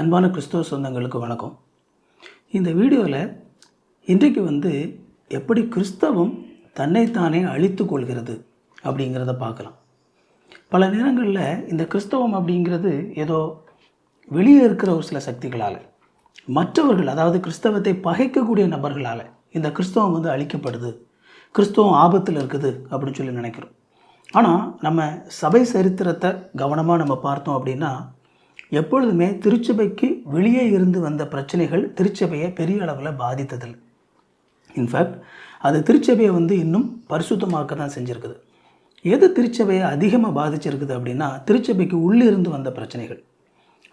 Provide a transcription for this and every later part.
அன்பான கிறிஸ்தவ சொந்தங்களுக்கு வணக்கம். இந்த வீடியோவில் இன்றைக்கு வந்து எப்படி கிறிஸ்தவம் தன்னைத்தானே அழித்து கொள்கிறது அப்படிங்கிறத பார்க்கலாம். பல நேரங்களில் இந்த கிறிஸ்தவம் அப்படிங்கிறது ஏதோ வெளியே இருக்கிற ஒரு சில சக்திகளால் மற்றவர்கள் அதாவது கிறிஸ்தவத்தை பகைக்கக்கூடிய நபர்களால் இந்த கிறிஸ்தவம் வந்து அழிக்கப்படுது. கிறிஸ்தவம் ஆபத்தில் இருக்குது அப்படின்னு சொல்லி நினைக்கிறோம். ஆனால் நம்ம சபை சரித்திரத்தை கவனமாக நம்ம பார்த்தோம் அப்படின்னா எப்பொழுதுமே திருச்சபைக்கு வெளியே இருந்து வந்த பிரச்சனைகள் திருச்சபையை பெரிய அளவில் பாதித்ததில்லை இன்ஃபேக்ட் அது திருச்சபையை வந்து இன்னும் பரிசுத்தமாக்க தான் செஞ்சுருக்குது. எது திருச்சபையை அதிகமாக பாதிச்சிருக்குது அப்படின்னா திருச்சபைக்கு உள்ளே இருந்து வந்த பிரச்சனைகள்.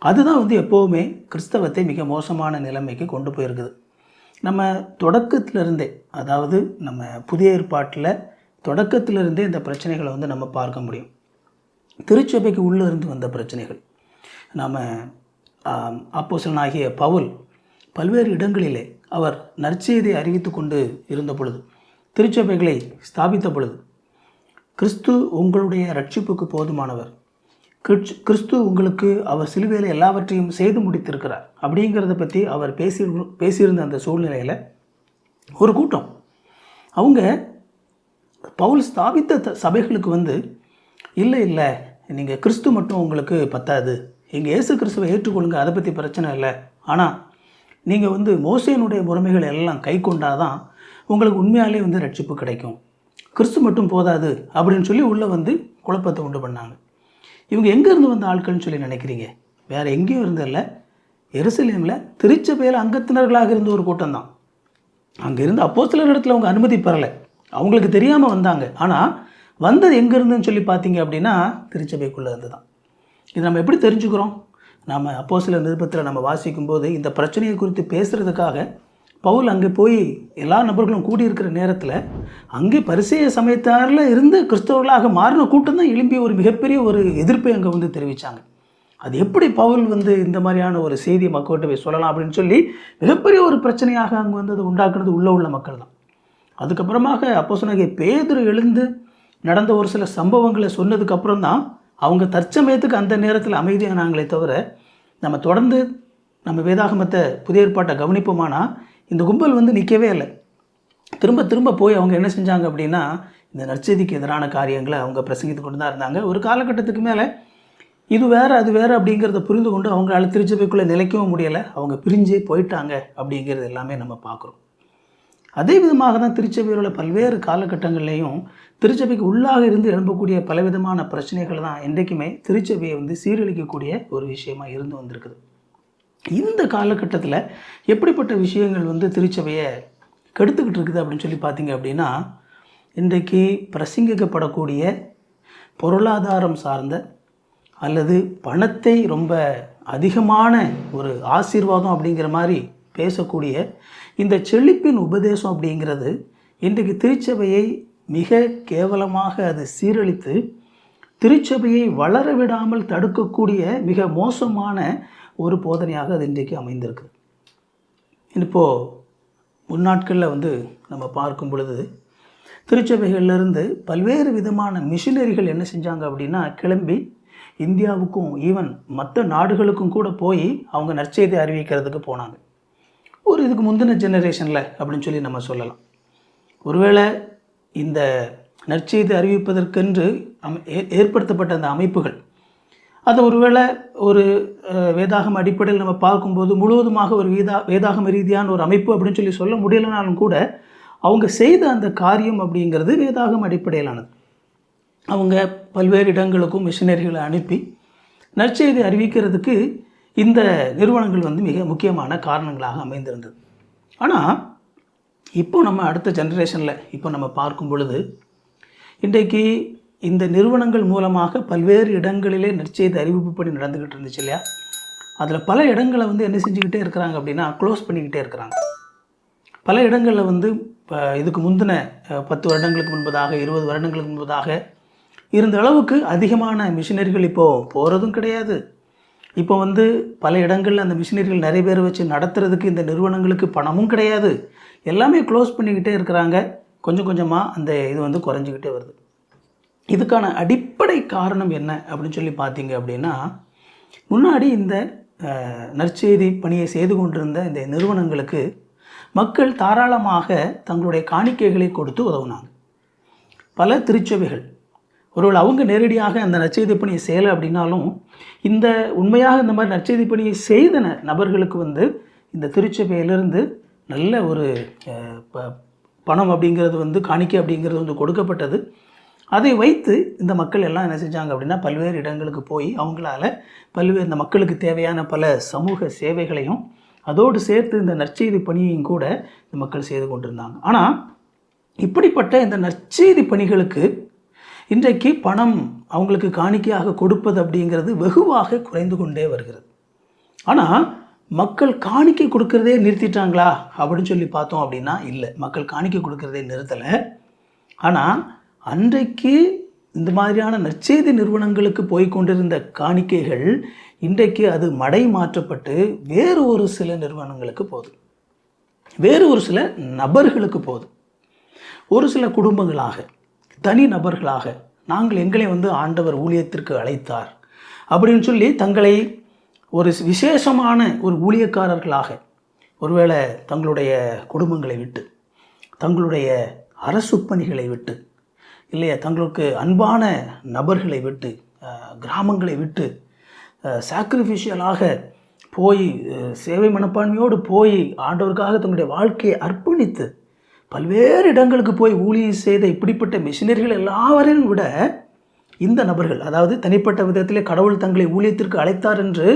அதுதான் வந்து எப்போவுமே கிறிஸ்தவத்தை மிக மோசமான நிலைமைக்கு கொண்டு போயிருக்குது. நம்ம தொடக்கத்திலிருந்தே அதாவது நம்ம புதிய ஏற்பாட்டில் தொடக்கத்திலிருந்தே இந்த பிரச்சனைகளை வந்து நம்ம பார்க்க முடியும். திருச்சபைக்கு உள்ளே இருந்து வந்த பிரச்சனைகள். நாம் ஆகிய பவுல் பல்வேறு இடங்களிலே அவர் நற்செய்தியை அறிவித்து கொண்டு இருந்த பொழுது திருச்சபைகளை ஸ்தாபித்த பொழுது கிறிஸ்து உங்களுடைய ரட்சிப்புக்கு போதுமானவர். கிறிஸ்து உங்களுக்கு அவர் சிலுவையில் எல்லாவற்றையும் செய்து முடித்திருக்கிறார். அப்படிங்கிறத பற்றி அவர் பேசி பேசியிருந்த அந்த சூழ்நிலையில் ஒரு கூட்டம். அவங்க பவுல் ஸ்தாபித்த த- சபைகளுக்கு வந்து இல்லை இல்லை நீங்கள் கிறிஸ்து மட்டும் உங்களுக்கு பத்தாது. எங்கள் இயேசு கிறிஸ்துவை ஏற்றுக்கொள்ளுங்க அதை பற்றி பிரச்சனை இல்லை. ஆனால் நீங்கள் வந்து மோசையினுடைய முறைமைகள் எல்லாம் கை கொண்டாதான் உங்களுக்கு உண்மையாலே வந்து ரட்சிப்பு கிடைக்கும். கிறிஸ்து மட்டும் போதாது அப்படின்னு சொல்லி உள்ளே வந்து குழப்பத்தை உண்டு பண்ணாங்க. இவங்க எங்கேருந்து வந்த ஆட்கள்னு சொல்லி நினைக்கிறீங்க? வேறு எங்கேயும் இருந்ததில்ல எருசலேமில் திருச்சபையில் அங்கத்தினர்களாக இருந்த ஒரு கூட்டம் தான் அங்கே இருந்து அப்போ சிலர் இடத்துல அவங்க அனுமதி பெறலை. அவங்களுக்கு தெரியாமல் வந்தாங்க. ஆனால் வந்தது எங்கேருந்துன்னு சொல்லி பார்த்தீங்க அப்படின்னா திருச்சபைக்குள்ளே இருந்து தான் இது நம்ம எப்படி தெரிஞ்சுக்கிறோம்? நம்ம அப்போ சில நிருபத்தில் நம்ம வாசிக்கும்போது இந்த பிரச்சனையை குறித்து பேசுகிறதுக்காக பவுல் அங்கே போய் எல்லா நபர்களும் கூடியிருக்கிற நேரத்தில் அங்கே பரிசெய சமயத்தாரில் இருந்து கிறிஸ்தவர்களாக மாறின கூட்டம் தான் எழும்பி ஒரு மிகப்பெரிய ஒரு எதிர்ப்பை அங்கே வந்து தெரிவித்தாங்க அது எப்படி பவுல் வந்து இந்த மாதிரியான ஒரு செய்தி மக்கள்கிட்ட போய் சொல்லலாம் அப்படின்னு சொல்லி மிகப்பெரிய ஒரு பிரச்சனையாக அங்கே வந்து அதை உண்டாக்குனது உள்ளே உள்ள மக்கள் தான். அதுக்கப்புறமாக அப்போ சொன்னாங்க பேதர் எழுந்து நடந்த ஒரு சில சம்பவங்களை சொன்னதுக்கப்புறம் தான் அவங்க தற்சமயத்துக்கு அந்த நேரத்தில் அமைதியானாங்களே தவிர நம்ம தொடர்ந்து நம்ம வேதாகமத்தை புதிய ஏற்பாட்டை கவனிப்போமானா இந்த கும்பல் வந்து நிற்கவே இல்லை. திரும்ப திரும்ப போய் அவங்க என்ன செஞ்சாங்க அப்படின்னா இந்த நற்செய்திக்கு எதிரான காரியங்களை அவங்க பிரசங்கித்து கொண்டு தான் இருந்தாங்க. ஒரு காலகட்டத்துக்கு மேலே இது வேறு அது வேறு அப்படிங்கிறத புரிந்து கொண்டு அவங்களால திருச்சபைக்குள்ளே நிலைக்கவும் முடியலை. அவங்க பிரிஞ்சே போயிட்டாங்க அப்படிங்கிறது எல்லாமே நம்ம பார்க்குறோம். அதே விதமாக தான் திருச்சபையில் உள்ள பல்வேறு காலகட்டங்கள்லேயும் திருச்சபைக்கு உள்ளாக இருந்து எழும்பக்கூடிய பலவிதமான பிரச்சனைகள் தான் என்றைக்குமே திருச்சபையை வந்து சீரழிக்கக்கூடிய ஒரு விஷயமா இருந்து வந்திருக்குது. இந்த காலகட்டத்தில் எப்படிப்பட்ட விஷயங்கள் வந்து திருச்சபையை கெடுத்துக்கிட்டு இருக்குது அப்படின்னு சொல்லி பார்த்தீங்க அப்படின்னா இன்றைக்கு பிரசங்கிக்கப்படக்கூடிய பொருளாதாரம் சார்ந்த அல்லது பணத்தை ரொம்ப அதிகமான ஒரு ஆசீர்வாதம் அப்படிங்கிற மாதிரி பேசக்கூடிய இந்த செழிப்பின் உபதேசம் அப்படிங்கிறது இன்றைக்கு திருச்சபையை மிக கேவலமாக அது சீரழித்து திருச்சபையை வளர விடாமல் தடுக்கக்கூடிய மிக மோசமான ஒரு போதனையாக அது இன்றைக்கு அமைந்திருக்கு இப்போது முன்னாட்களில் வந்து நம்ம பார்க்கும் பொழுது திருச்சபைகளிலிருந்து பல்வேறு விதமான மிஷினரிகள் என்ன செஞ்சாங்க அப்படின்னா கிளம்பி இந்தியாவுக்கும் ஈவன் மற்ற நாடுகளுக்கும் கூட போய் அவங்க நற்செய்தி அறிவிக்கிறதுக்கு போனாங்க. ஒரு இதுக்கு முந்தின ஜெனரேஷனில் அப்படின்னு சொல்லி நம்ம சொல்லலாம். ஒருவேளை இந்த நற்செய்தி அறிவிப்பதற்கென்று அம் ஏ- ஏற்படுத்தப்பட்ட அந்த அமைப்புகள். அது ஒருவேளை ஒரு வேதாகம் அடிப்படையில் நம்ம பார்க்கும்போது முழுவதுமாக ஒரு வேதா வேதாகம ரீதியான ஒரு அமைப்பு அப்படின்னு சொல்லி சொல்ல முடியலைனாலும் கூட அவங்க செய்த அந்த காரியம் அப்படிங்கிறது வேதாகம் அடிப்படையிலானது. அவங்க பல்வேறு இடங்களுக்கும் மிஷினரிகளை அனுப்பி நற்செய்தி அறிவிக்கிறதுக்கு இந்த நிறுவனங்கள் வந்து மிக முக்கியமான காரணங்களாக அமைந்திருந்தது. ஆனால் இப்போ நம்ம அடுத்த ஜென்ரேஷனில் இப்போ நம்ம பார்க்கும் பொழுது இன்றைக்கு இந்த நிறுவனங்கள் மூலமாக பல்வேறு இடங்களிலே நிச்சயத்தை அறிவிப்பு நடந்துக்கிட்டு இருந்துச்சு இல்லையா? அதில் பல இடங்களை வந்து என்ன செஞ்சுக்கிட்டே இருக்கிறாங்க அப்படின்னா க்ளோஸ் பண்ணிக்கிட்டே இருக்கிறாங்க. பல இடங்களில் வந்து இப்போ இதுக்கு முந்தின பத்து வருடங்களுக்கு முன்பதாக இருபது வருடங்களுக்கு முன்பதாக இருந்த அளவுக்கு அதிகமான மிஷினரிகள் இப்போது போகிறதும் கிடையாது. இப்போ வந்து பல இடங்களில் அந்த மிஷினரிகள் நிறைய பேர் வச்சு நடத்துறதுக்கு இந்த நிறுவனங்களுக்கு பணமும் கிடையாது. எல்லாமே க்ளோஸ் பண்ணிக்கிட்டே இருக்கிறாங்க. கொஞ்சம் கொஞ்சமாக அந்த இது வந்து குறைஞ்சிக்கிட்டே வருது. இதுக்கான அடிப்படை காரணம் என்ன அப்படின்னு சொல்லி பார்த்தீங்க அப்படின்னா முன்னாடி இந்த நற்செய்தி பணியை செய்து கொண்டிருந்த இந்த நிறுவனங்களுக்கு மக்கள் தாராளமாக தங்களுடைய காணிக்கைகளை கொடுத்து உதவுனாங்க. பல திருச்சபைகள் ஒருவேளை அவங்க நேரடியாக அந்த நற்செய்தி பணியை செய்யலை அப்படின்னாலும் இந்த உண்மையாக இந்த மாதிரி நற்செய்தி பணியை செய்த நபர்களுக்கு வந்து இந்த திருச்சபையிலிருந்து நல்ல ஒரு ப- பணம் அப்படிங்கிறது வந்து காணிக்கை அப்படிங்கிறது வந்து கொடுக்கப்பட்டது. அதை வைத்து இந்த மக்கள் எல்லாம் என்ன செஞ்சாங்க அப்படின்னா பல்வேறு இடங்களுக்கு போய் அவங்களால பல்வேறு இந்த மக்களுக்கு தேவையான பல சமூக சேவைகளையும் அதோடு சேர்த்து இந்த நற்செய்தி பணியையும் கூட இந்த மக்கள் செய்து கொண்டிருந்தாங்க. ஆனால் இப்படிப்பட்ட இந்த நற்செய்தி பணிகளுக்கு இன்றைக்கு பணம் அவங்களுக்கு காணிக்கையாக கொடுப்பது அப்படிங்கிறது வெகுவாக குறைந்து கொண்டே வருகிறது. ஆனால் மக்கள் காணிக்கை கொடுக்கறதே நிறுத்திட்டாங்களா அப்படின்னு சொல்லி பார்த்தோம் அப்படின்னா இல்லை. மக்கள் காணிக்கை கொடுக்கறதே நிறுத்தலை. ஆனால் அன்றைக்கு இந்த மாதிரியான நற்செய்தி நிறுவனங்களுக்கு போய் கொண்டிருந்த காணிக்கைகள் இன்றைக்கு அது மடை மாற்றப்பட்டு வேறு ஒரு சில நிறுவனங்களுக்கு போகுது. வேறு ஒரு சில நபர்களுக்கு போகுது. ஒரு சில குடும்பங்களாக. தனி நபர்களாக நாங்கள் எங்களை வந்து ஆண்டவர் ஊழியத்திற்கு அழைத்தார். அப்படின்னு சொல்லி தங்களை ஒரு விசேஷமான ஒரு ஊழியக்காரர்களாக ஒருவேளை தங்களுடைய குடும்பங்களை விட்டு தங்களுடைய அரசு பணிகளை விட்டு இல்லையா தங்களுக்கு அன்பான நபர்களை விட்டு கிராமங்களை விட்டு சாக்ரிஃபிஷியலாக போய் சேவை மனப்பான்மையோடு போய் ஆண்டவருக்காக தங்களுடைய வாழ்க்கையை அர்ப்பணித்து பல்வேறு இடங்களுக்கு போய் ஊழியம் செய்த இப்படிப்பட்ட மிஷினரிகள் எல்லாவரையும் விட இந்த நபர்கள் அதாவது தனிப்பட்ட விதத்திலே கடவுள் தங்களை ஊழியத்திற்கு அழைத்தார் என்று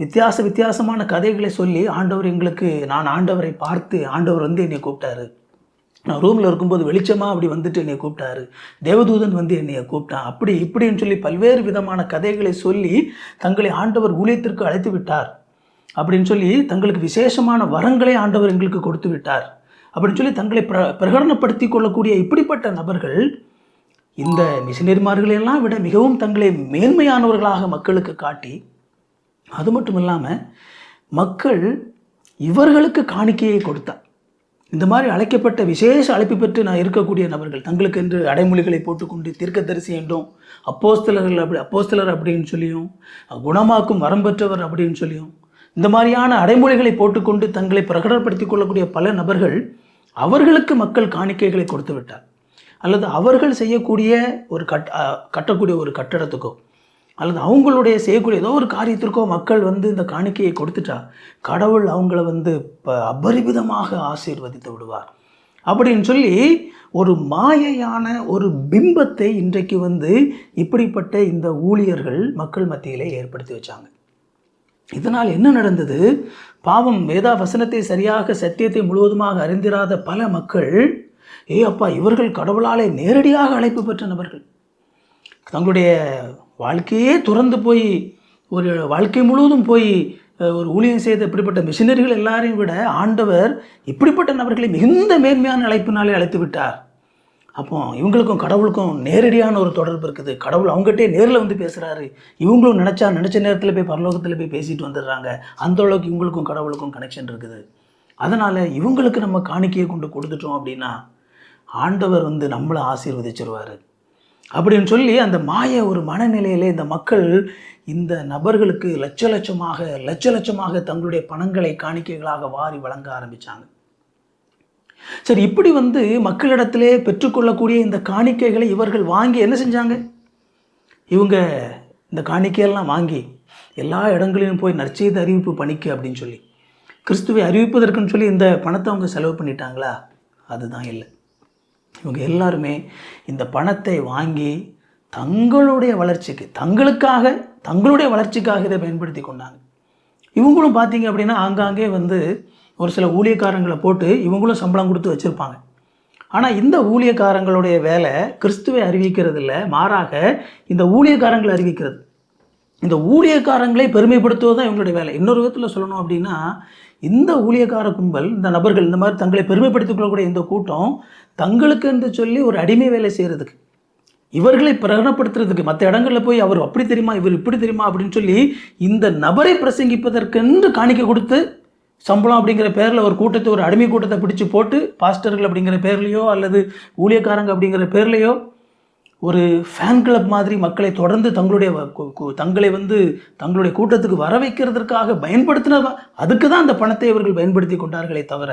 வித்தியாச வித்தியாசமான கதைகளை சொல்லி ஆண்டவர் எங்களுக்கு நான் ஆண்டவரை பார்த்து ஆண்டவர் வந்து என்னை கூப்பிட்டாரு. நான் ரூமில் இருக்கும்போது வெளிச்சமாக அப்படி வந்துட்டு என்னை கூப்பிட்டாரு. தேவதூதன் வந்து என்னை கூப்பிட்டான். அப்படி இப்படின்னு சொல்லி பல்வேறு விதமான கதைகளை சொல்லி தங்களை ஆண்டவர் ஊழியத்திற்கு அழைத்து விட்டார் அப்படின்னு சொல்லி தங்களுக்கு விசேஷமான வரங்களை ஆண்டவர் எங்களுக்கு கொடுத்து விட்டார் அப்படின்னு சொல்லி தங்களை பிர பிரகடனப்படுத்தி கொள்ளக்கூடிய இப்படிப்பட்ட நபர்கள் இந்த மிஷினரிமார்களையெல்லாம் விட மிகவும் தங்களை மேன்மையானவர்களாக மக்களுக்கு காட்டி அது மட்டும் இல்லாமல் மக்கள் இவர்களுக்கு காணிக்கையை கொடுத்தார். இந்த மாதிரி அழைக்கப்பட்ட விசேஷ அழைப்பு பெற்று நான் இருக்கக்கூடிய நபர்கள் தங்களுக்கு என்று அடைமொழிகளை போட்டுக்கொண்டு தீர்க்கதரிசி என்றும் அப்போஸ்தலர்கள் அப்படி அப்போஸ்தலர் அப்படின்னு சொல்லியும் குணமாக்கும் வரம் பெற்றவர் அப்படின்னு சொல்லியும் இந்த மாதிரியான அடைமொழிகளை போட்டுக்கொண்டு தங்களை பிரகடனப்படுத்திக் கொள்ளக்கூடிய பல நபர்கள் அவர்களுக்கு மக்கள் காணிக்கைகளை கொடுத்து விட்டார். அல்லது அவர்கள் செய்யக்கூடிய ஒரு கட் கட்டக்கூடிய ஒரு கட்டடத்துக்கோ அல்லது அவங்களுடைய செய்யக்கூடிய ஏதோ ஒரு காரியத்திற்கோ மக்கள் வந்து இந்த காணிக்கையை கொடுத்துட்டா கடவுள் அவங்கள வந்து இப்போ அபரிமிதமாக ஆசீர்வதித்து விடுவார். அப்படின்னு சொல்லி ஒரு மாயையான ஒரு பிம்பத்தை இன்றைக்கு வந்து இப்படிப்பட்ட இந்த ஊழியர்கள் மக்கள் மத்தியிலே ஏற்படுத்தி வச்சாங்க. இதனால் என்ன நடந்தது? பாவம் வேதா வசனத்தை சரியாக சத்தியத்தை முழுவதுமாக அறிந்திராத பல மக்கள் ஏ அப்பா இவர்கள் கடவுளாலே நேரடியாக அழைப்பு பெற்ற நபர்கள். தங்களுடைய வாழ்க்கையே துறந்து போய் ஒரு வாழ்க்கை முழுவதும் போய் ஒரு ஊழியம் செய்த இப்படிப்பட்ட மிஷினரிகள் எல்லாரையும் விட ஆண்டவர் இப்படிப்பட்ட நபர்களை மிகுந்த மேன்மையான அழைப்பினாலே அழைத்து விட்டார். அப்போ இவங்களுக்கும் கடவுளுக்கும் நேரடியான ஒரு தொடர்பு இருக்குது. கடவுள் அவங்ககிட்டே நேரில் வந்து பேசுகிறாரு இவங்களும் நினச்சா நினச்ச நேரத்தில் போய் பரலோகத்தில் போய் பேசிட்டு வந்துடுறாங்க. அந்த அளவுக்கு இவங்களுக்கும் கடவுளுக்கும் கனெக்ஷன் இருக்குது. அதனால் இவங்களுக்கு நம்ம காணிக்கையை கொண்டு கொடுத்துட்டோம் அப்படின்னா ஆண்டவர் வந்து நம்மளை ஆசீர்வதிச்சிருவார். அப்படின்னு சொல்லி அந்த மாய ஒரு மனநிலையிலே இந்த மக்கள் இந்த நபர்களுக்கு லட்ச லட்சமாக லட்ச லட்சமாக தங்களுடைய பணங்களை காணிக்கைகளாக வாரி வழங்க ஆரம்பித்தாங்க சரி இப்படி வந்து மக்களிடத்திலே பெற்றுக்கொள்ளக்கூடிய இந்த காணிக்கைகளை இவர்கள் வாங்கி என்ன செஞ்சாங்க? இவங்க இந்த காணிக்கையெல்லாம் வாங்கி எல்லா இடங்களிலும் போய் நற்செய்தி அறிவிப்பு பணிக்கு அப்படின்னு சொல்லி கிறிஸ்துவை அறிவிப்பதற்குன்னு சொல்லி இந்த பணத்தை அவங்க செலவு பண்ணிட்டாங்களா? அதுதான் இல்லை. இவங்க எல்லாருமே இந்த பணத்தை வாங்கி தங்களுடைய வளர்ச்சிக்கு தங்களுக்காக தங்களுடைய வளர்ச்சிக்காக இதை பயன்படுத்தி கொண்டாங்க. இவங்களும் பார்த்தீங்க அப்படின்னா ஆங்காங்கே வந்து ஒரு சில ஊழியக்காரங்களை போட்டு இவங்களும் சம்பளம் கொடுத்து வச்சுருப்பாங்க. ஆனால் இந்த ஊழியக்காரங்களுடைய வேலை கிறிஸ்துவை அறிவிக்கிறது இல்லை மாறாக இந்த ஊழியக்காரங்களை அறிவிக்கிறது. இந்த ஊழியக்காரங்களை பெருமைப்படுத்துவது தான் இவங்களுடைய வேலை. இன்னொரு விதத்தில் சொல்லணும் அப்படின்னா இந்த ஊழியக்கார கும்பல் இந்த நபர்கள் இந்த மாதிரி தங்களை பெருமைப்படுத்திக் கொள்ளக்கூடிய இந்த கூட்டம் தங்களுக்கு என்று சொல்லி ஒரு அடிமை வேலை செய்கிறதுக்கு இவர்களை பிரகடனப்படுத்துறதுக்கு மற்ற இடங்களில் போய் அவர் அப்படி தெரியுமா இவர் இப்படி தெரியுமா அப்படின்னு சொல்லி இந்த நபரை பிரசங்கிப்பதற்கென்று காணிக்க கொடுத்து சம்பளம் அப்படிங்கிற பேரில் ஒரு கூட்டத்தை ஒரு அடிமை கூட்டத்தை பிடிச்சு போட்டு பாஸ்டர்கள் அப்படிங்கிற பேர்லையோ அல்லது ஊழியக்காரங்க அப்படிங்கிற பேர்லையோ ஒரு ஃபேன் கிளப் மாதிரி மக்களை தொடர்ந்து தங்களுடைய தங்களை வந்து தங்களுடைய கூட்டத்துக்கு வர வைக்கிறதுக்காக பயன்படுத்தின அதுக்கு தான் அந்த பணத்தை இவர்கள் பயன்படுத்தி கொண்டார்களே தவிர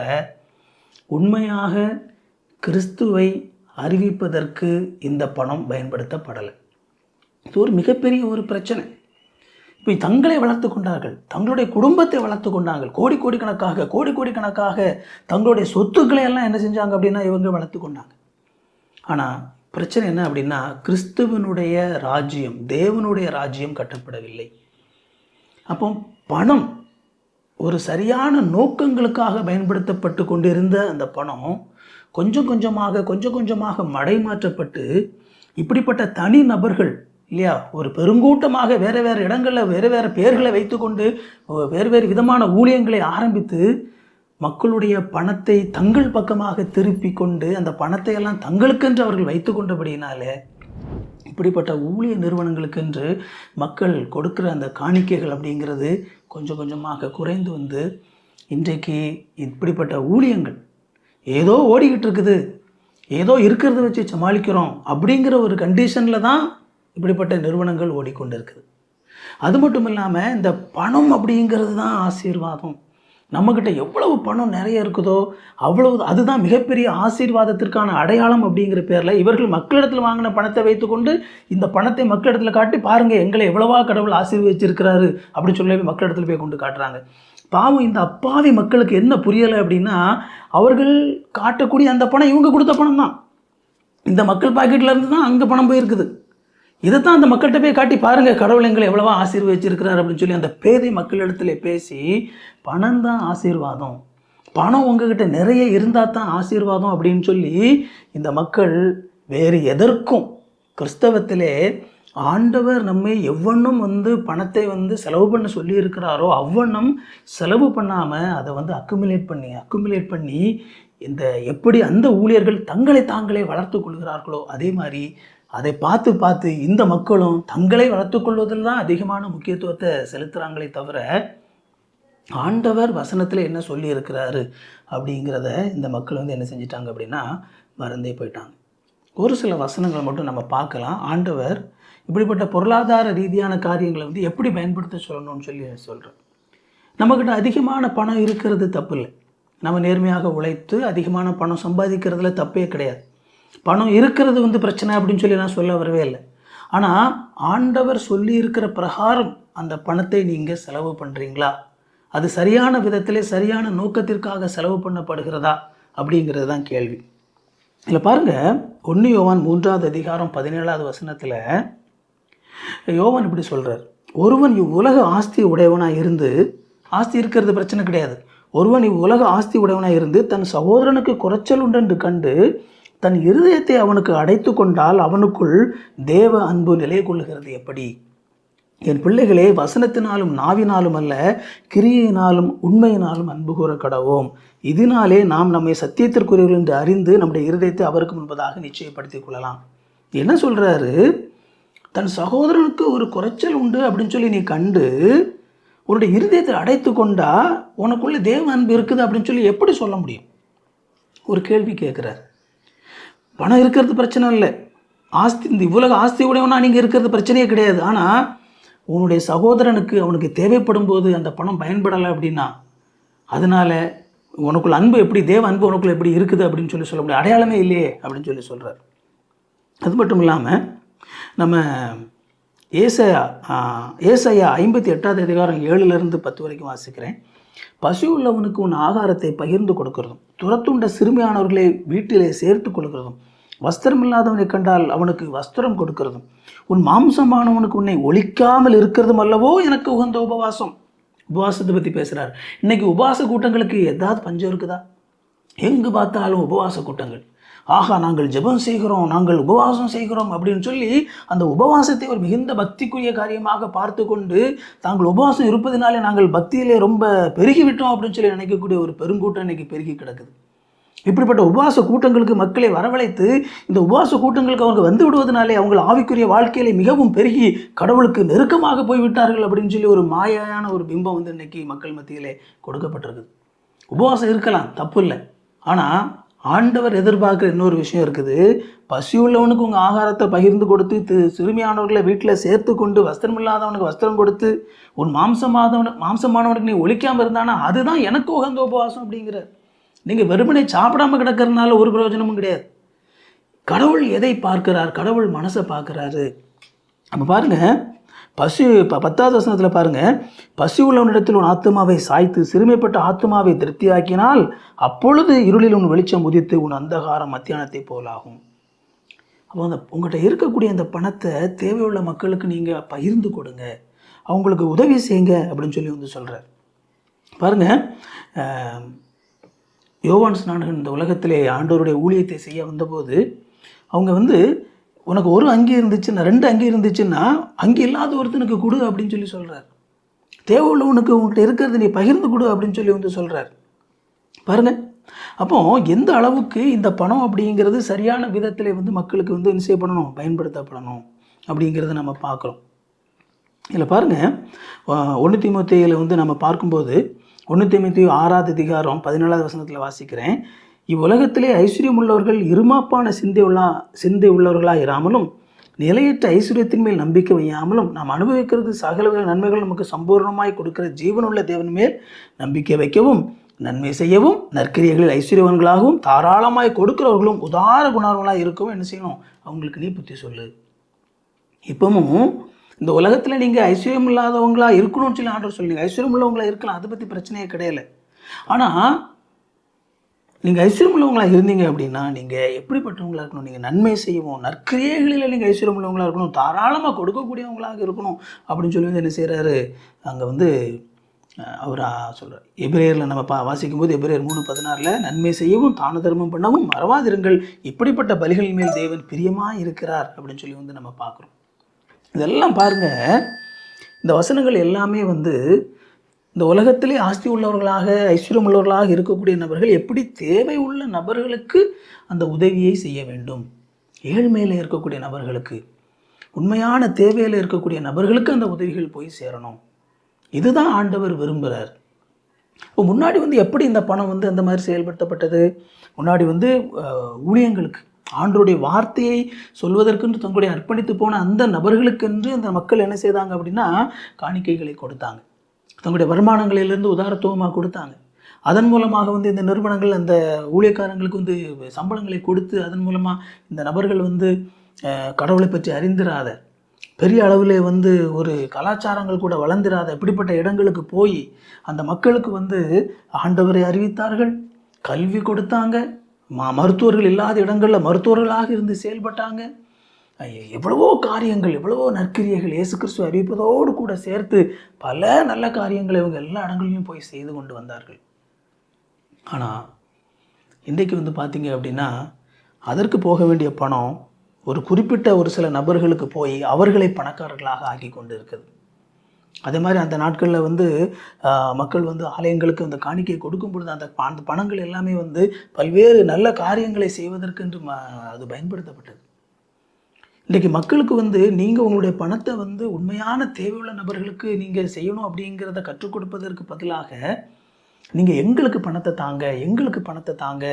உண்மையாக கிறிஸ்துவை அறிவிப்பதற்கு இந்த பணம் பயன்படுத்தப்படலை. இது ஒரு மிகப்பெரிய ஒரு பிரச்சனை. இப்போ தங்களை வளர்த்து கொண்டார்கள். தங்களுடைய குடும்பத்தை வளர்த்து கொண்டார்கள். கோடி கோடிக்கணக்காக கோடி கோடிக்கணக்காக தங்களுடைய சொத்துக்களை எல்லாம் என்ன செஞ்சாங்க அப்படின்னா இவங்க வளர்த்து கொண்டாங்க. ஆனால் பிரச்சனை என்ன அப்படின்னா கிறிஸ்துவனுடைய ராஜ்யம் தேவனுடைய ராஜ்யம் கட்டப்படவில்லை. அப்போ பணம் ஒரு சரியான நோக்கங்களுக்காக பயன்படுத்தப்பட்டு கொண்டிருந்த அந்த பணம் கொஞ்சம் கொஞ்சமாக கொஞ்சம் கொஞ்சமாக மடைமாற்றப்பட்டு இப்படிப்பட்ட தனி நபர்கள் இல்லையா? ஒரு பெருங்கூட்டமாக வேறு வேறு இடங்களில் வேறு வேறு பெயர்களை வைத்துக்கொண்டு வேறு வேறு விதமான ஊழியங்களை ஆரம்பித்து மக்களுடைய பணத்தை தங்கள் பக்கமாக திருப்பி கொண்டு அந்த பணத்தை எல்லாம் தங்களுக்கென்று அவர்கள் வைத்து கொண்டபடியினாலே இப்படிப்பட்ட ஊழிய நிறுவனங்களுக்கென்று மக்கள் கொடுக்குற அந்த காணிக்கைகள் அப்படிங்கிறது கொஞ்சம் கொஞ்சமாக குறைந்து வந்து இன்றைக்கு இப்படிப்பட்ட ஊழியங்கள் ஏதோ ஓடிக்கிட்டு இருக்குது ஏதோ இருக்கிறத வச்சு சமாளிக்கிறோம் அப்படிங்கிற ஒரு கண்டிஷனில் தான் இப்படிப்பட்ட நிறுவனங்கள் ஓடிக்கொண்டு இருக்குது அது மட்டும் இல்லாமல் இந்த பணம் அப்படிங்கிறது தான் ஆசீர்வாதம். நம்மக்கிட்ட எவ்வளவு பணம் நிறைய இருக்குதோ அவ்வளவு அதுதான் மிகப்பெரிய ஆசீர்வாதத்திற்கான அடையாளம் அப்படிங்கிற பேரில் இவர்கள் மக்களிடத்தில் வாங்கின பணத்தை வைத்துக்கொண்டு இந்த பணத்தை மக்களிடத்தில் காட்டி பாருங்கள் எங்களை எவ்வளவா கடவுள் ஆசீர்வதிச்சிருக்கிறாரு அப்படின்னு சொல்லி மக்களிடத்தில் போய் கொண்டு காட்டுறாங்க. பாவம் இந்த அப்பாவி மக்களுக்கு என்ன புரியலை அப்படின்னா அவர்கள் காட்டக்கூடிய அந்த பணம் இவங்க கொடுத்த பணம் தான் இந்த மக்கள் பாக்கெட்டில் இருந்து தான் அங்கே பணம் போயிருக்குது. இதை தான் அந்த மக்கள்கிட்ட போய் காட்டி பாருங்கள் கடவுள் எங்களை எவ்வளவா ஆசீர்வதிச்சிருக்கிறார் அப்படின்னு சொல்லி அந்த பேதை மக்களிடத்துல பேசி பணம் தான் ஆசீர்வாதம். பணம் உங்ககிட்ட நிறைய இருந்தால் தான் ஆசீர்வாதம் அப்படின்னு சொல்லி இந்த மக்கள் வேறு எதற்கும் கிறிஸ்தவத்திலே ஆண்டவர் நம்மை எவ்வண்ணம் வந்து பணத்தை வந்து செலவு பண்ண சொல்லி இருக்கிறாரோ அவ்வண்ணம் செலவு பண்ணாமல் அதை வந்து அக்குமுலேட் பண்ணி அக்குமுலேட் பண்ணி இந்த எப்படி அந்த ஊழியர்கள் தங்களை தாங்களே வளர்த்து கொள்கிறார்களோ அதே மாதிரி அதை பார்த்து பார்த்து இந்த மக்களும் தங்களை வளர்த்து கொள்வதில் தான் அதிகமான முக்கியத்துவத்தை செலுத்துகிறாங்களே தவிர ஆண்டவர் வசனத்தில் என்ன சொல்லி இருக்கிறாரு அப்படிங்கிறத இந்த மக்கள் வந்து என்ன செஞ்சிட்டாங்க அப்படின்னா மறந்தே போயிட்டாங்க. ஒரு சில வசனங்களை மட்டும் நம்ம பார்க்கலாம். ஆண்டவர் இப்படிப்பட்ட பொருளாதார ரீதியான காரியங்களை வந்து எப்படி பயன்படுத்த சொல்லணும்னு சொல்லி சொல்கிறேன் நம்மக்கிட்ட அதிகமான பணம் இருக்கிறது தப்பு இல்லை. நம்ம நேர்மையாக உழைத்து அதிகமான பணம் சம்பாதிக்கிறதுல தப்பே கிடையாது. பணம் இருக்கிறது வந்து பிரச்சனை அப்படின்னு சொல்லி நான் சொல்ல வரவே இல்லை. ஆனால் ஆண்டவர் சொல்லி இருக்கிற பிரகாரம் அந்த பணத்தை நீங்கள் செலவு பண்ணுறீங்களா அது சரியான விதத்திலே சரியான நோக்கத்திற்காக செலவு பண்ணப்படுகிறதா? அப்படிங்கிறது தான் கேள்வி. இதில் பாருங்கள் ஒன்று யோவான் மூன்றாவது அதிகாரம் பதினேழாவது வசனத்தில் யோவான் இப்படி சொல்கிறார் ஒருவன் இவ்வுலக ஆஸ்தி உடையவனாக இருந்து ஆஸ்தி இருக்கிறது பிரச்சனை கிடையாது. ஒருவன் இவ்வுலக ஆஸ்தி உடையவனாக இருந்து தன் சகோதரனுக்கு குறைச்சல் உண்டென்று கண்டு தன் இருதயத்தை அவனுக்கு அடைத்து கொண்டால் அவனுக்குள் தேவ அன்பு நிலை கொள்ளுகிறது எப்படி? என் பிள்ளைகளே வசனத்தினாலும் நாவினாலும் அல்ல கிரியினாலும் உண்மையினாலும் அன்பு கூற கடவோம். இதனாலே நாம் நம்மை சத்தியத்திற்குரியவர்கள் என்று அறிந்து நம்முடைய இருதயத்தை அவருக்கு முன்பதாக நிச்சயப்படுத்திக் கொள்ளலாம். என்ன சொல்கிறாரு தன் சகோதரனுக்கு ஒரு குறைச்சல் உண்டு அப்படின்னு சொல்லி நீ கண்டு உன்னுடைய இருதயத்தை அடைத்து கொண்டா உனக்குள்ளே தேவ அன்பு இருக்குது அப்படின்னு சொல்லி எப்படி சொல்ல முடியும்? ஒரு கேள்வி கேட்குறார். பணம் இருக்கிறது பிரச்சனை இல்லை. ஆஸ்தி இந்த இவ்வளவு ஆஸ்தி உடையவனா நீங்கள் இருக்கிறது பிரச்சனையே கிடையாது. ஆனால் உன்னுடைய சகோதரனுக்கு அவனுக்கு தேவைப்படும் போது அந்த பணம் பயன்படலை அப்படின்னா அதனால் உனக்குள்ள அன்பு எப்படி தேவ அன்பு உனக்குள்ள எப்படி இருக்குது அப்படின்னு சொல்லி சொல்ல முடியும். அடையாளமே இல்லையே அப்படின்னு சொல்லி சொல்கிறார் அது மட்டும் இல்லாமல் நம்ம ஏசையா ஏசையா ஐம்பத்தி எட்டாவது அதிகாரம் ஏழுலேருந்து பத்து வரைக்கும் வாசிக்கிறேன். பசி உள்ளவனுக்கு உன் ஆகாரத்தை பகிர்ந்து கொடுக்கிறதும் துரத்துண்ட சிறுமியானவர்களை வீட்டிலே சேர்த்து கொள்கிறதும் வஸ்திரம் இல்லாதவனை கண்டால் அவனுக்கு வஸ்திரம் கொடுக்கிறதும் உன் மாம்சமானவனுக்கு உன்னை ஒழிக்காமல் இருக்கிறதும் அல்லவோ எனக்கு உகந்த உபவாசம்? உபவாசத்தை பற்றி பேசுகிறார் இன்னைக்கு உபவாச கூட்டங்களுக்கு ஏதாவது பஞ்சம் இருக்குதா? எங்கு பார்த்தாலும் உபவாச கூட்டங்கள். ஆகா நாங்கள் ஜெபம் செய்கிறோம் நாங்கள் உபவாசம் செய்கிறோம் அப்படின்னு சொல்லி அந்த உபவாசத்தை ஒரு மிகுந்த பக்திக்குரிய காரியமாக பார்த்து கொண்டு தாங்கள் உபவாசம் இருப்பதினாலே நாங்கள் பக்தியிலே ரொம்ப பெருகிவிட்டோம் அப்படின்னு சொல்லி நினைக்கக்கூடிய ஒரு பெருங்கூட்டம் இன்னைக்கு பெருகி கிடக்குது. இப்படிப்பட்ட உபவாச கூட்டங்களுக்கு மக்களை வரவழைத்து இந்த உபவாச கூட்டங்களுக்கு அவங்க வந்து விடுவதனாலே அவங்க ஆவிக்குரிய வாழ்க்கையில மிகவும் பெருகி கடவுளுக்கு நெருக்கமாக போய்விட்டார்கள் அப்படின்னு சொல்லி ஒரு மாயான ஒரு பிம்பம் வந்து இன்னைக்கு மக்கள் மத்தியிலே கொடுக்கப்பட்டிருக்குது. உபவாசம் இருக்கலாம் தப்பு இல்லை. ஆனால் ஆண்டவர் எதிர்பார்க்குற இன்னொரு விஷயம் இருக்குது. பசி உள்ளவனுக்கு உங்கள் ஆகாரத்தை பகிர்ந்து கொடுத்து தி- சிறுமியானவர்களை வீட்டில் சேர்த்து கொண்டு வஸ்திரம் இல்லாதவனுக்கு வஸ்திரம் கொடுத்து உன் மாம்சமாதவனு மாம்சமானவனுக்கு நீ ஒழிக்காமல் இருந்தானா? அதுதான் எனக்கு உகந்த உபவாசம் அப்படிங்கிற நீங்கள் வெறுமனை சாப்பிடாம கிடக்கறதுனால ஒரு பிரயோஜனமும் கிடையாது. கடவுள் எதை பார்க்கிறார்? கடவுள் மனசை பார்க்குறாரு. அப்போ பாருங்க பசு ப பத்தாவது வசனத்தில் பாருங்கள் பசி உள்ளவனிடத்தில் உன் ஆத்மாவை சாய்த்து சிறுமைப்பட்ட ஆத்மாவை திருப்தியாக்கினால் அப்பொழுது இருளில் உன் வெளிச்சம் உதித்து உன் அந்தகாரம் மத்தியானத்தை போலாகும். அப்போ அந்த உங்கள்கிட்ட இருக்கக்கூடிய அந்த பணத்தை தேவையுள்ள மக்களுக்கு நீங்கள் பகிர்ந்து கொடுங்க. அவங்களுக்கு உதவி செய்யுங்க அப்படின்னு சொல்லி வந்து சொல்கிறார் பாருங்கள் யோவான் ஸ்நானகன் இந்த உலகத்திலே ஆண்டோருடைய ஊழியத்தை செய்ய வந்தபோது அவங்க வந்து உனக்கு ஒரு அங்கி இருந்துச்சுன்னா ரெண்டு அங்கி இருந்துச்சுன்னா அங்கி இல்லாத ஒருத்தனுக்கு கொடு அப்படின்னு சொல்லி சொல்கிறார் தேவை உள்ளவனுக்கு உங்கள்கிட்ட இருக்கிறது நீ பகிர்ந்து கொடு அப்படின்னு சொல்லி வந்து சொல்கிறார் பாருங்கள் அப்போ எந்த அளவுக்கு இந்த பணம் அப்படிங்கிறது சரியான விதத்தில் வந்து மக்களுக்கு வந்து என்ன செய்யப்படணும்? பயன்படுத்தப்படணும் அப்படிங்கிறத நம்ம பார்க்குறோம். இதில் பாருங்கள் ஒன்று தீமத்தையில் வந்து நம்ம பார்க்கும்போது ஒன்று திமுத்தி ஆறாவது அதிகாரம் பதினேழாவது வசனத்தில் வாசிக்கிறேன். இவ்வுலகத்திலே ஐஸ்வர்யம் உள்ளவர்கள் இருமாப்பான சிந்தை உள்ள சிந்தை உள்ளவர்களாக இராமலும் நிலையற்ற ஐஸ்வர்யத்தின் மேல் நம்பிக்கை வையாமலும் நாம் அனுபவிக்கிறது சகல நன்மைகள் நமக்கு சம்பூர்ணமாய் கொடுக்கிற ஜீவனுள்ள தேவன் மேல் நம்பிக்கை வைக்கவும் நன்மை செய்யவும் நற்கிரியர்களில் ஐஸ்வர்யவன்களாகவும் தாராளமாய் கொடுக்கிறவர்களும் உதார குணார்களாக இருக்கவும் என்ன செய்யணும்? அவங்களுக்கு நீ புத்தி சொல்லு. இப்பவும் இந்த உலகத்தில் நீங்கள் ஐஸ்வர்யம் இல்லாதவங்களா இருக்கணும்னு சொல்லி ஆர்டர் சொல்லுங்கள் ஐஸ்வர்யம் உள்ளவங்களா இருக்கலாம் அதை பற்றி பிரச்சனையே கிடையாது ஆனால் நீங்கள் ஐஸ்வர்யம் உள்ளவங்களாக இருந்தீங்க அப்படின்னா நீங்கள் எப்படிப்பட்டவங்களாக இருக்கணும்? நீங்கள் நன்மை செய்யவும் நற்கிரியைகளில் நீங்கள் ஐஸ்வர்யம் உள்ளவங்களாக இருக்கணும் தாராளமாக கொடுக்கக்கூடியவங்களாக இருக்கணும் அப்படின்னு சொல்லி வந்து என்ன செய்கிறாரு அங்கே வந்து அவர் சொல்கிறார் எபிரேயரில் நம்ம பா வாசிக்கும்போது எபிரேயர் மூணு பதினாறில் நன்மை செய்யவும் தான தர்மம் பண்ணவும் மறவாதிருங்கள். இப்படிப்பட்ட பலிகளின் மேல் தேவன் பிரியமாக இருக்கிறார். அப்படின்னு சொல்லி வந்து நம்ம பார்க்குறோம். இதெல்லாம் பாருங்க. இந்த வசனங்கள் எல்லாமே வந்து இந்த உலகத்திலே ஆஸ்தி உள்ளவர்களாக ஐஸ்வர்யம் உள்ளவர்களாக இருக்கக்கூடிய நபர்கள் எப்படி தேவை உள்ள நபர்களுக்கு அந்த உதவியை செய்ய வேண்டும்? ஏழ்மையில் இருக்கக்கூடிய நபர்களுக்கு உண்மையான தேவையில் இருக்கக்கூடிய நபர்களுக்கு அந்த உதவிகள் போய் சேரணும். இதுதான் ஆண்டவர் விரும்புகிறார் இப்போ முன்னாடி வந்து எப்படி இந்த பணம் வந்து அந்த மாதிரி செயல்படுத்தப்பட்டது? முன்னாடி வந்து ஊழியங்களுக்கு ஆண்டருடைய வார்த்தையை சொல்வதற்கென்று தங்களுடைய அர்ப்பணித்து போன அந்த நபர்களுக்கென்று அந்த மக்கள் என்ன செய்தாங்க அப்படின்னா காணிக்கைகளை கொடுத்தாங்க. தங்களுடைய வருமானங்களிலிருந்து உதாரத்துவமாக கொடுத்தாங்க. அதன் மூலமாக வந்து இந்த நிறுவனங்கள் அந்த ஊழியக்காரங்களுக்கு வந்து சம்பளங்களை கொடுத்து அதன் மூலமாக இந்த நபர்கள் வந்து கடவுளை பற்றி அறிந்திராத பெரிய அளவில் வந்து ஒரு கலாச்சாரங்கள் கூட வளர்ந்திராத இப்படிப்பட்ட இடங்களுக்கு போய் அந்த மக்களுக்கு வந்து ஆண்டவரை அறிவித்தார்கள் கல்வி கொடுத்தாங்க மருத்துவர்கள் இல்லாத இடங்களில் மருத்துவர்களாக இருந்து செயல்பட்டாங்க. எவ்வளவோ காரியங்கள் எவ்வளவோ நற்கிரியைகள் இயேசு கிறிஸ்துவை அறிவிப்பதோடு கூட சேர்த்து பல நல்ல காரியங்களை இவங்க எல்லா இடங்களிலும் போய் செய்து கொண்டு வந்தார்கள். ஆனால் இன்றைக்கு வந்து பார்த்தீங்க அப்படின்னா அதற்கு போக வேண்டிய பணம் ஒரு குறிப்பிட்ட ஒரு சில நபர்களுக்கு போய் அவர்களை பணக்காரர்களாக ஆக்கி கொண்டு இருக்குது அதே மாதிரி அந்த நாட்களில் வந்து மக்கள் வந்து ஆலயங்களுக்கு அந்த காணிக்கை கொடுக்கும் பொழுது அந்த அந்த பணங்கள் எல்லாமே வந்து பல்வேறு நல்ல காரியங்களை செய்வதற்கென்று ம அது பயன்படுத்தப்பட்டது. இன்றைக்கி மக்களுக்கு வந்து நீங்கள் உங்களுடைய பணத்தை வந்து உண்மையான தேவையுள்ள நபர்களுக்கு நீங்கள் செய்யணும் அப்படிங்கிறத கற்றுக் கொடுப்பதற்கு பதிலாக நீங்கள் எங்களுக்கு பணத்தை தாங்க எங்களுக்கு பணத்தை தாங்க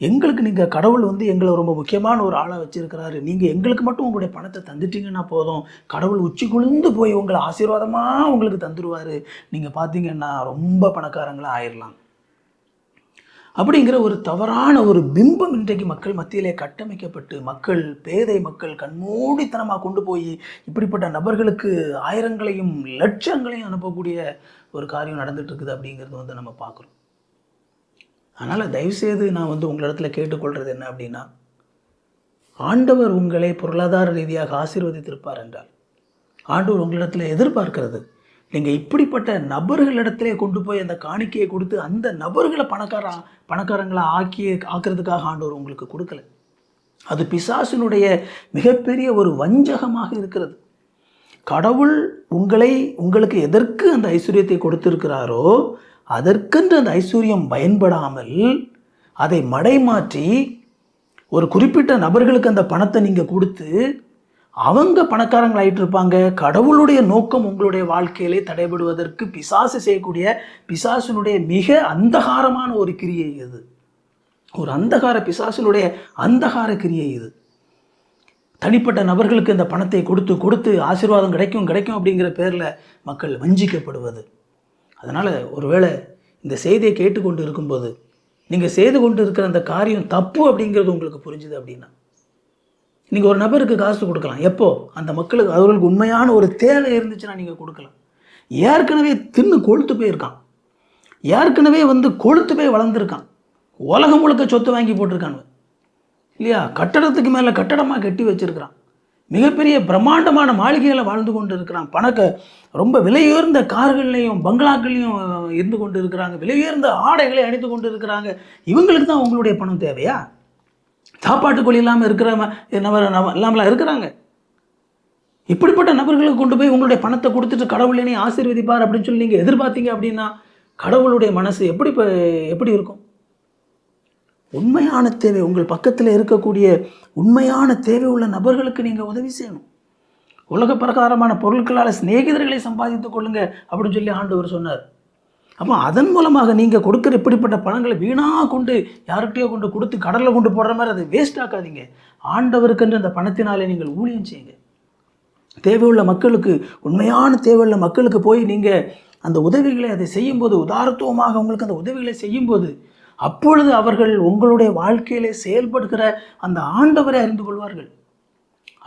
எங்களுக்கு நீங்கள் கடவுள் வந்து எங்களை ரொம்ப முக்கியமான ஒரு ஆளாக வச்சுருக்கிறாரு. நீங்கள் எங்களுக்கு மட்டும் உங்களுடைய பணத்தை தந்துட்டீங்கன்னா போதும். கடவுள் உச்சி குளிர்ந்து போய் உங்களை ஆசீர்வாதமாக உங்களுக்கு தந்துடுவார் நீங்கள் பார்த்தீங்கன்னா ரொம்ப பணக்காரங்களாக ஆயிடலாம் அப்படிங்கிற ஒரு தவறான ஒரு பிம்பம் இன்றைக்கு மக்கள் மத்தியிலே கட்டமைக்கப்பட்டு மக்கள் பேதை மக்கள் கண்மூடித்தனமாக கொண்டு போய் இப்படிப்பட்ட நபர்களுக்கு ஆயிரங்களையும் லட்சங்களையும் அனுப்பக்கூடிய ஒரு காரியம் நடந்துட்டு இருக்குது அப்படிங்கிறது வந்து நம்ம பார்க்குறோம். அதனால் தயவுசெய்து நான் வந்து உங்களிடத்துல கேட்டுக்கொள்கிறது என்ன அப்படின்னா ஆண்டவர் உங்களை பொருளாதார ரீதியாக ஆசீர்வதித்திருப்பார் என்றால் ஆண்டவர் உங்களிடத்தில் எதிர்பார்க்கிறது நீங்கள் இப்படிப்பட்ட நபர்களிடத்திலே கொண்டு போய் அந்த காணிக்கையை கொடுத்து அந்த நபர்களை பணக்கார பணக்காரங்களை ஆக்கி ஆக்கிறதுக்காக ஆண்டவர் உங்களுக்கு கொடுக்கல. அது பிசாசினுடைய மிகப்பெரிய ஒரு வஞ்சகமாக இருக்கிறது. கடவுள் உங்களை உங்களுக்கு எதற்கு அந்த ஐஸ்வர்யத்தை கொடுத்திருக்கிறாரோ அதற்கென்று அந்த ஐஸ்வர்யம் பயன்படாமல் அதை மடைமாற்றி ஒரு குறிப்பிட்ட நபர்களுக்கு அந்த பணத்தை நீங்கள் கொடுத்து அவங்க பணக்காரங்களாயிட்டு இருப்பாங்க கடவுளுடைய நோக்கம் உங்களுடைய வாழ்க்கையிலே தடைபடுவதற்கு பிசாசு செய்யக்கூடிய பிசாசினுடைய மிக அந்தகாரமான ஒரு கிரியை இது. ஒரு அந்தகார பிசாசினுடைய அந்தகார கிரியை இது. தனிப்பட்ட நபர்களுக்கு இந்த பணத்தை கொடுத்து கொடுத்து ஆசீர்வாதம் கிடைக்கும் கிடைக்கும் அப்படிங்கிற பேரில் மக்கள் வஞ்சிக்கப்படுவது. அதனால் ஒருவேளை இந்த செய்தியை கேட்டுக்கொண்டு இருக்கும்போது நீங்கள் செய்து கொண்டு இருக்கிற அந்த காரியம் தப்பு அப்படிங்கிறது உங்களுக்கு புரிஞ்சுது அப்படின்னா நீங்கள் ஒரு நபருக்கு காசு கொடுக்கலாம். எப்போது அந்த மக்களுக்கு அவர்களுக்கு உண்மையான ஒரு தேவை இருந்துச்சுன்னா நீங்கள் கொடுக்கலாம். ஏற்கனவே தின்னு கொழுத்து போயிருக்கான். ஏற்கனவே வந்து கொழுத்து போய் வளர்ந்துருக்கான். உலகம் முழுக்க சொத்து வாங்கி போட்டிருக்கானுங்க இல்லையா? கட்டடத்துக்கு மேலே கட்டடமாக கட்டி வச்சிருக்கிறான். மிகப்பெரிய பிரம்மாண்டமான மாளிகைகளை வாழ்ந்து கொண்டு இருக்கிறான் பணக்க ரொம்ப விலையுயர்ந்த கார்கள்லையும் பங்களாக்கள்லையும் இருந்து கொண்டு இருக்கிறாங்க விலையுயர்ந்த ஆடைகளை அணிந்து கொண்டு இருக்கிறாங்க இவங்களுக்கு தான் உங்களுடைய பணம் தேவையா? சாப்பாட்டுக்குழி இல்லாமல் இருக்கிற நபர் நம்ம இல்லாமலாம் இருக்கிறாங்க? இப்படிப்பட்ட நபர்களுக்கு கொண்டு போய் உங்களுடைய பணத்தை கொடுத்துட்டு கடவுள் என்னை ஆசீர்வதிப்பார் அப்படின்னு சொல்லி நீங்கள் எதிர்பார்த்தீங்க அப்படின்னா கடவுளுடைய மனசு எப்படி இப்போ எப்படி இருக்கும்? உண்மையான தேவை உங்கள் பக்கத்தில் இருக்கக்கூடிய உண்மையான தேவை உள்ள நபர்களுக்கு நீங்கள் உதவி செய்யணும். உலக பிரகாரமான பொருட்களால் சிநேகிதர்களை சம்பாதித்துக் கொள்ளுங்க அப்படின்னு சொல்லி ஆண்டவர் சொன்னார். அப்போ அதன் மூலமாக நீங்கள் கொடுக்குற இப்படிப்பட்ட பணங்களை வீணாக கொண்டு யார்கிட்டயோ கொண்டு கொடுத்து கடலில் கொண்டு போடுற மாதிரி அதை வேஸ்ட் ஆக்காதீங்க. ஆண்டவருக்கென்று அந்த பணத்தினாலே நீங்கள் ஊழியம் செய்யுங்க. தேவையுள்ள மக்களுக்கு உண்மையான தேவையுள்ள மக்களுக்கு போய் நீங்கள் அந்த உதவிகளை அதை செய்யும்போது உதாரத்துவமாக உங்களுக்கு அந்த உதவிகளை செய்யும்போது அப்பொழுது அவர்கள் உங்களுடைய வாழ்க்கையிலே செயல்படுகிற அந்த ஆண்டவரை அறிந்து கொள்வார்கள்.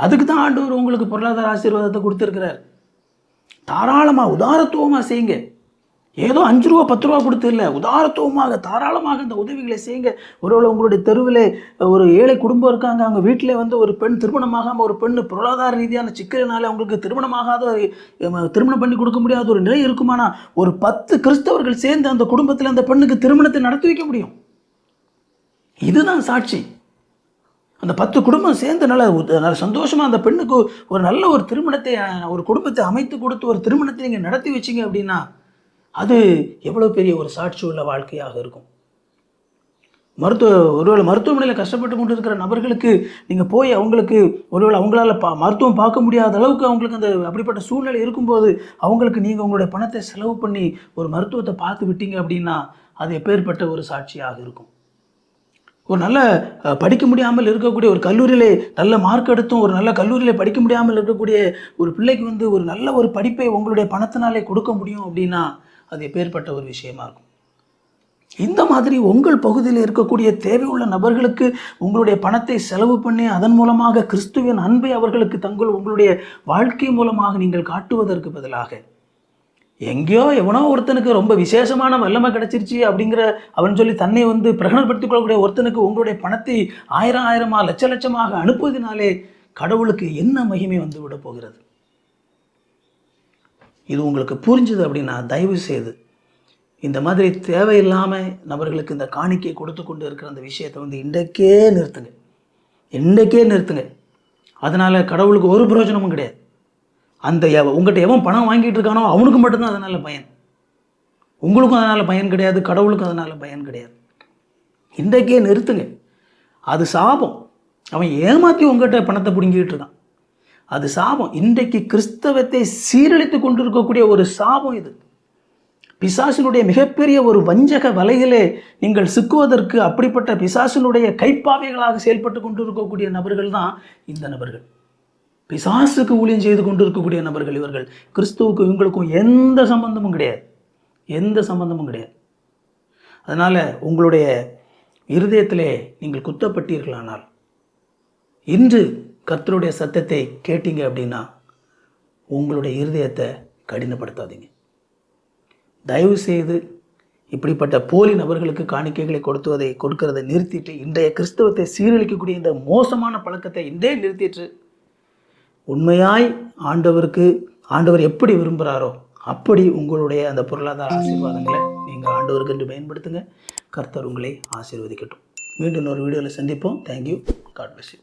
அதுக்கு தான் ஆண்டவர் உங்களுக்கு பொருளாதார ஆசீர்வாதத்தை கொடுத்துருக்கிறார். தாராளமாக உதாரத்துவமாக செய்யுங்க. ஏதோ அஞ்சு ரூபா பத்து ரூபா கொடுத்து இல்லை உதாரத்துவமாக தாராளமாக இந்த உதவிகளை செய்யுங்க. ஒருவேளை உங்களுடைய தெருவில் ஒரு ஏழை குடும்பம் இருக்காங்க. அவங்க வீட்டில் வந்து ஒரு பெண் திருமணமாகாமல் ஒரு பெண் பொருளாதார ரீதியான சிக்கலினால அவங்களுக்கு திருமணமாகாத திருமணம் பண்ணி கொடுக்க முடியாத ஒரு நிலை இருக்குமானா ஒரு பத்து கிறிஸ்தவர்கள் சேர்ந்து அந்த குடும்பத்தில் அந்த பெண்ணுக்கு திருமணத்தை நடத்தி வைக்க முடியும். இதுதான் சாட்சி. அந்த பத்து குடும்பம் சேர்ந்து நல்ல நல்ல சந்தோஷமாக அந்த பெண்ணுக்கு ஒரு நல்ல ஒரு திருமணத்தை ஒரு குடும்பத்தை அமைத்து கொடுத்து ஒரு திருமணத்தை நீங்கள் நடத்தி வச்சீங்க அப்படின்னா அது எவ்வளோ பெரிய ஒரு சாட்சி உள்ள வாழ்க்கையாக இருக்கும். மருத்துவ ஒருவேளை மருத்துவமனையில் கஷ்டப்பட்டு கொண்டு இருக்கிற நபர்களுக்கு நீங்கள் போய் அவங்களுக்கு ஒருவேளை அவங்களால பா மருத்துவம் பார்க்க முடியாத அளவுக்கு அவங்களுக்கு அந்த அப்படிப்பட்ட சூழ்நிலை இருக்கும்போது அவங்களுக்கு நீங்கள் உங்களுடைய பணத்தை செலவு பண்ணி ஒரு மருத்துவத்தை பார்த்து விட்டீங்க அப்படின்னா அது எப்பேற்பட்ட ஒரு சாட்சியாக இருக்கும். ஒரு நல்ல படிக்க முடியாமல் இருக்கக்கூடிய ஒரு கல்லூரியிலே நல்ல மார்க் எடுத்தும் ஒரு நல்ல கல்லூரியில் படிக்க முடியாமல் இருக்கக்கூடிய ஒரு பிள்ளைக்கு வந்து ஒரு நல்ல ஒரு படிப்பை உங்களுடைய பணத்தினாலே கொடுக்க முடியும் அப்படின்னா அது எப்பேற்பட்ட ஒரு விஷயமா இருக்கும். இந்த மாதிரி உங்கள் பகுதியில் இருக்கக்கூடிய தேவையுள்ள நபர்களுக்கு உங்களுடைய பணத்தை செலவு பண்ணி அதன் மூலமாக கிறிஸ்துவின் அன்பை அவர்களுக்கு தங்கள் உங்களுடைய வாழ்க்கை மூலமாக நீங்கள் காட்டுவதற்கு பதிலாக எங்கேயோ எவனோ ஒருத்தனுக்கு ரொம்ப விசேஷமான வல்லமை கிடைச்சிருச்சு அப்படிங்கிற அவன் சொல்லி தன்னை வந்து பிரகடனப்படுத்திக் கொள்ளக்கூடிய ஒருத்தனுக்கு உங்களுடைய பணத்தை ஆயிரம் ஆயிரமா லட்ச லட்சமாக அனுப்புவதனாலே கடவுளுக்கு என்ன மகிமை வந்து விட போகிறது? இது உங்களுக்கு புரிஞ்சுது அப்படின்னா தயவு செய்து இந்த மாதிரி தேவையில்லாமல் நபர்களுக்கு இந்த காணிக்கை கொடுத்து கொண்டு இருக்கிற அந்த விஷயத்தை வந்து இன்றைக்கே நிறுத்துங்க. இன்றைக்கே நிறுத்துங்க. அதனால் கடவுளுக்கு ஒரு பிரயோஜனமும் கிடையாது. அந்த எவ- உங்கள்கிட்ட எவன் பணம் வாங்கிட்டு இருக்கானோ அவனுக்கு மட்டும்தான் அதனால் பயன். உங்களுக்கும் அதனால் பயன் கிடையாது கடவுளுக்கும் அதனால் பயன் கிடையாது. இன்றைக்கே நிறுத்துங்க. அது சாபம். அவன் ஏமாற்றி உங்கள்கிட்ட பணத்தை பிடுங்கிட்டு இருக்கான். அது சாபம். இன்றைக்கு கிறிஸ்தவத்தை சீரழித்து கொண்டிருக்கக்கூடிய ஒரு சாபம் இது. பிசாசினுடைய மிகப்பெரிய ஒரு வஞ்சக வலையிலே நீங்கள் சிக்குவதற்கு அப்படிப்பட்ட பிசாசினுடைய கைப்பாவைகளாக செயல்பட்டு கொண்டிருக்கக்கூடிய நபர்கள் தான் இந்த நபர்கள். பிசாசுக்கு ஊழியம் செய்து கொண்டிருக்கக்கூடிய நபர்கள் இவர்கள். கிறிஸ்துவுக்கும் இவங்களுக்கும் எந்த சம்பந்தமும் கிடையாது. எந்த சம்பந்தமும் கிடையாது. அதனால் உங்களுடைய இருதயத்திலே நீங்கள் குத்தப்பட்டீர்களானால் இன்று கர்த்தருடைய சத்தத்தை கேட்டீங்க அப்படின்னா உங்களுடைய இருதயத்தை கடினப்படுத்தாதீங்க. தயவு செய்து இப்படிப்பட்ட போலி நபர்களுக்கு காணிக்கைகளை கொடுத்துவதை கொடுக்கிறதை நிறுத்திட்டு இன்றைய கிறிஸ்தவத்தை சீரழிக்கக்கூடிய இந்த மோசமான பழக்கத்தை இன்றே நிறுத்திட்டு உண்மையாய் ஆண்டவருக்கு ஆண்டவர் எப்படி விரும்புகிறாரோ அப்படி உங்களுடைய அந்த பொருளாதார ஆசீர்வாதங்களை நீங்கள் ஆண்டவருக்கு என்று பயன்படுத்துங்க கர்த்தர் உங்களை ஆசீர்வதிக்கட்டும். மீண்டும் ஒரு வீடியோவில் சந்திப்போம். Thank you God bless you